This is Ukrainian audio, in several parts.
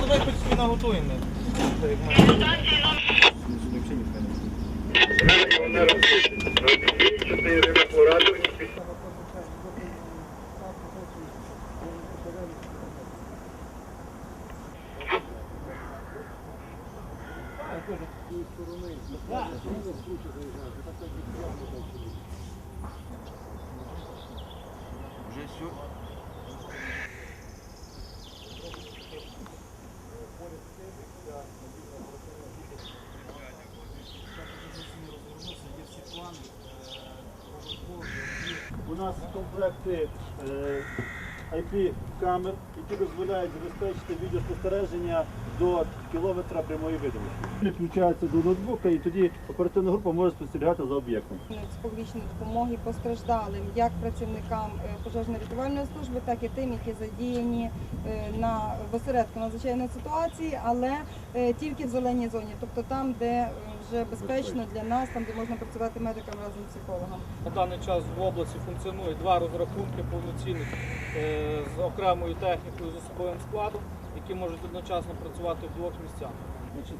Давай хоч свій наготуємо. У нас комплекти е, IP-камер, які дозволяють забезпечити відеоспостереження до кілометра прямої видимості. Включається до ноутбука і тоді оперативна група може спостерігати за об'єктом. з публічної допомоги постраждалим, як працівникам е, пожежно-рятувальної служби, так і тим, які задіяні е, на осередку надзвичайної ситуації, але е, тільки в зеленій зоні, тобто там, де е, вже безпечно для нас, там де можна працювати медикам разом з психологом. На даний час в області функціонує два розрахунки повноцінних е, з окремою технікою з особовим складом, які можуть одночасно працювати в двох місцях.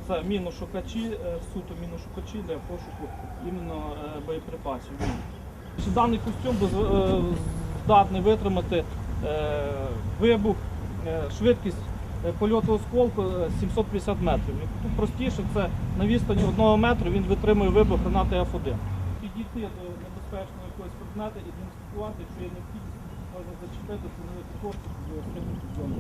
Це міношукачі, е, суто міношукачі для пошуку іменно е, боєприпасів. Даний костюм здатний витримати вибух, швидкість польоту осколку е, 750 метрів. Тут простіше це на відстані одного метру він витримує вибух гранати F1. Підійти до небезпечного якогось предмета, демонструвати, що є необхідність, можна зачепити, це не і отримати зону.